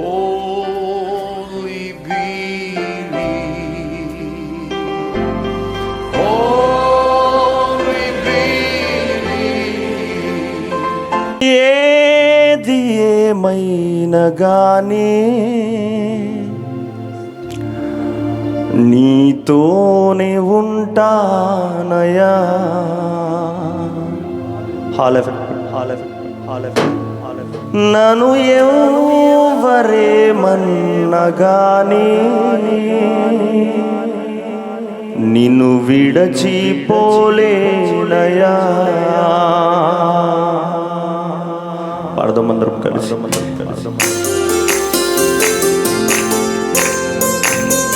Only believe. Only believe. ఏది ఏమైనా గానీ నీతోనే ఉంటానయా హాలెఫ్ హాలెఫ్ హాలెఫ్ నను ఎవరేమన్నగాని నిన్ను విడచిపోలేనయా పాడదాం అందరం కలిసి.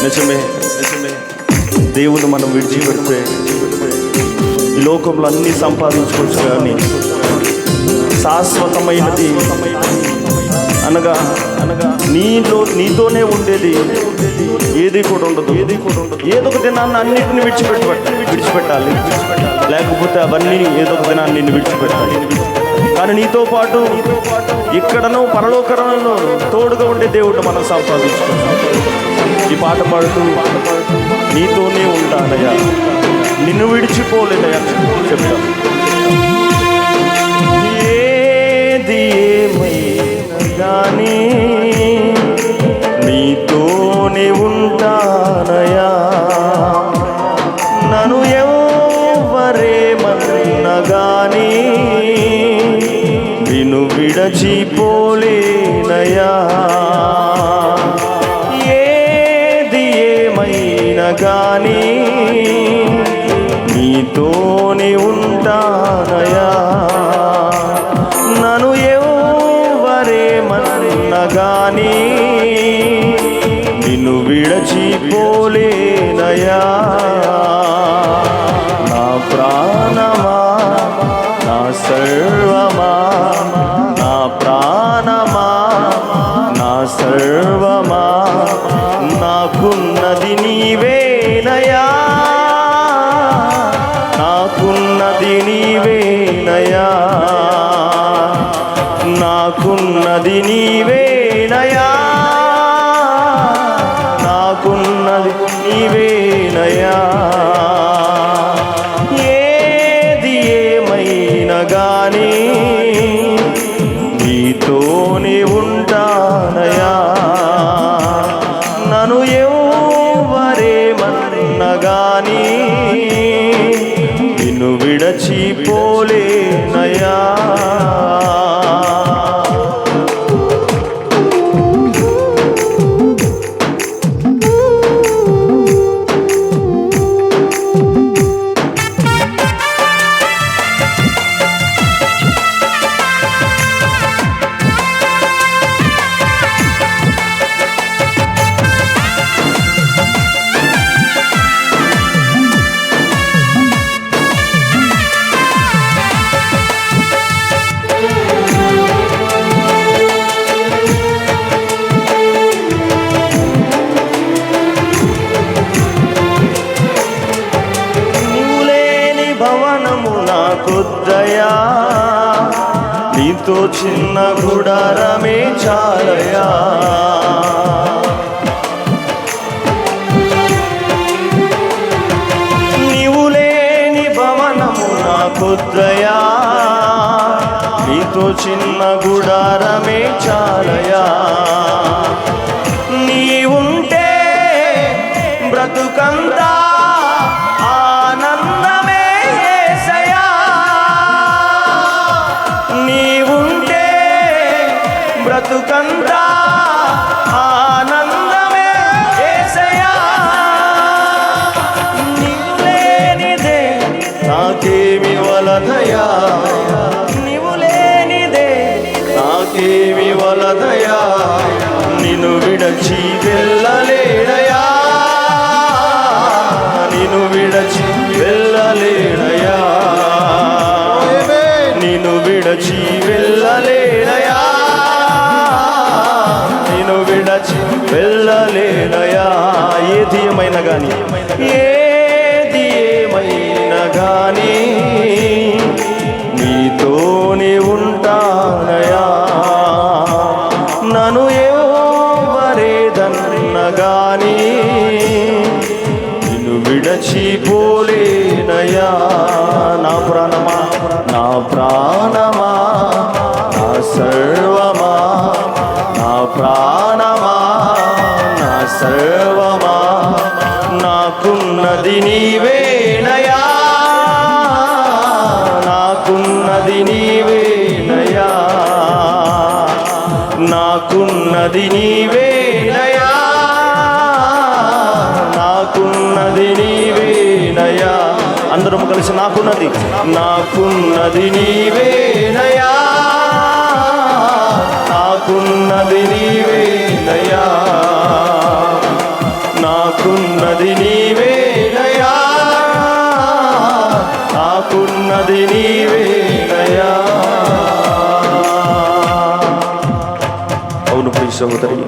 నిజమే నిజమే. దేవుడు మనం విడిచిపెడితే ఈ లోకంలో అన్ని సంపాదించుకోవచ్చు కానీ శాశ్వతమైనది. అనగా అనగా నీలో నీతోనే ఉండేది. ఏది కూడా ఉండదు. ఏది కూడా ఉండదు ఏదో ఒక దినాన్ని అన్నిటిని విడిచిపెట్టి విడిచిపెట్టాలి. లేకపోతే అవన్నీ ఏదో ఒక దినాన్ని నిన్ను విడిచిపెట్టాలి. కానీ నీతో పాటు ఇక్కడనో పరలోకరంలో తోడుగా ఉండే దేవుడు మనం సంపాదించుకుంటాం ఈ పాట పాడుతూ నీతోనే ఉంటానయ్యా. నిన్ను విడిచిపోలేదయ్యా. చెప్తాను. ఏమైనా కానీ నీతోనే ఉంటానయా? నన్ను ఎవరేమన్నా గాని విను విడచిపోలేనయా? ఏది ఏమైనా కానీ నీతోనే ఉంటానయా? కానీ గాని నిన్ను విడచిపోలేనయా. నా ప్రాణమా నా సర్వమా నా ప్రాణమా నా సర్వమా నాకున్నది నీవేనయా. నాకున్నది నీవేనయా. నాకున్నది నీవే నీవేనయా నాకున్నది నీవేనయా ఏది ఏమైనా కానీ నీతోనే ఉంటానయా. నన్ను ఎవరేమన్నా కానీ నిన్ను విడచిపోలే నీతో చిన్న గుడారమే చాలయా నీవు లేని భవనము నాకొద్దయా నీతో చిన్న గుడారమే చాలయా నీవుంటే బ్రతుకంతా బ్రతుకంతా ఆనందమే యేసయ్యా. నీవు లేనిదే నాకేమి వలదయా నీవు లేనిదే నాకేమి వలదయా నిన్ను విడచి వెళ్ళలేడయా నిన్ను విడచి వెళ్ళలేడయా నిన్ను విడచి వెళ్ళలేడయా ఏది ఏమైనా కానీ ఏది ఏమైనా కానీ నీతోనే ఉంటానయా నన్ను ఎవరేదన్న కానీ నిన్ను విడచిపోలేనయా నా ప్రాణమా నా ప్రాణమా నా సర్వమా నా ప్రాణమా सर्वमा నాకున్నది నీవేనయా నాకున్నది నీవేనయా నాకున్నది నీవేనయా నాకున్నది నీవేనయా అందరం కలిసి నాకున్నది. నాకున్నది నీవేనయా నాకున్నది నీవేనయా నాకున్నది నీవేనయా నాకున్నది నీవేనయా అవును ప్రియ సహోదరి.